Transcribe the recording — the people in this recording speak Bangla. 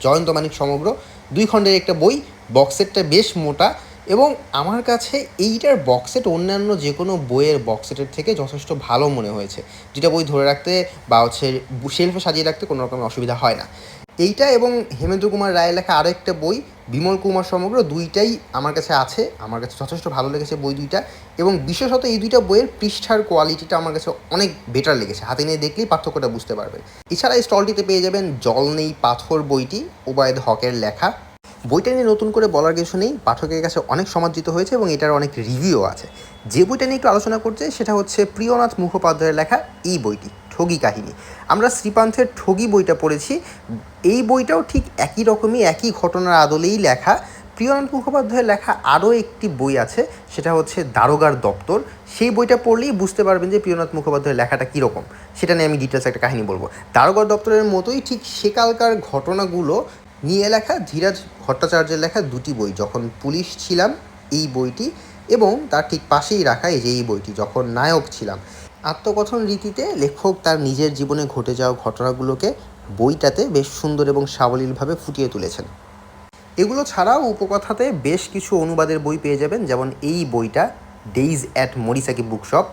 জয়ন্ত মানিক সমগ্র দুই খণ্ডের একটা বই বক্সেটটা বেশ মোটা এবং আমার কাছে এইটার বক্সেট অন্যান্য যে কোনো বইয়ের বক্সেটের থেকে যথেষ্ট ভালো মনে হয়েছে। যেটা বই ধরে রাখতে বা হচ্ছে শেলফে সাজিয়ে রাখতে কোনো রকম অসুবিধা হয় না। এইটা এবং হেমেন্দ্র কুমার রায়ের লেখা আরও একটা বই, বিমল কুমার সমগ্র দুইটাই আমার কাছে আছে, আমার কাছে যথেষ্ট ভালো লেগেছে বই দুইটা এবং বিশেষত এই দুইটা বইয়ের পৃষ্ঠার কোয়ালিটিটা আমার কাছে অনেক বেটার লেগেছে। হাতে নিয়ে দেখলেই পার্থক্যটা বুঝতে পারবেন। এছাড়া এই স্টলটিতে পেয়ে যাবেন জল নেই পাথর বইটি, ওবায়দ হকের লেখা। বইটা নিয়ে নতুন করে বলার কিছু নেই, পাঠকের কাছে অনেক সমাদৃত হয়েছে এবং এটার অনেক রিভিউ আছে। যে বইটা নিয়ে একটু আলোচনা করছে সেটা হচ্ছে প্রিয়নাথ মুখোপাধ্যায়ের লেখা এই বইটি। ঠগি কাহিনী। আমরা শ্রীপান্থের ঠগি বইটা পড়েছি। এই বইটাও ঠিক একই রকমই, একই ঘটনার আদলেই লেখা। প্রিয়নাথ মুখোপাধ্যায়ের লেখা আরও একটি বই আছে, সেটা হচ্ছে দারোগার দপ্তর। সেই বইটা পড়লেই বুঝতে পারবেন যে প্রিয়নাথ মুখোপাধ্যায়ের লেখাটা কীরকম। সেটা নিয়ে আমি ডিটেলস একটা কাহিনী বলব। দারোগার দপ্তরের মতোই ঠিক সেকালকার ঘটনাগুলো নিয়ে লেখা, ধীরাজ ভট্টাচার্যের লেখা দুটি বই, যখন পুলিশ ছিলাম এই বইটি এবং তার ঠিক পাশেই রাখা এই যে এই বইটি, যখন নায়ক ছিলাম। আত্মকথন রীতিতে লেখক তার নিজের জীবনে ঘটে যাওয়া ঘটনাগুলোকে বইটাতে বেশ সুন্দর এবং সাবলীলভাবে ফুটিয়ে তুলেছেন। এগুলো ছাড়াও উপকথাতে বেশ কিছু অনুবাদের বই পেয়ে যাবেন, যেমন এই বইটা ডেইজ অ্যাট মরিসাকি বুকশপ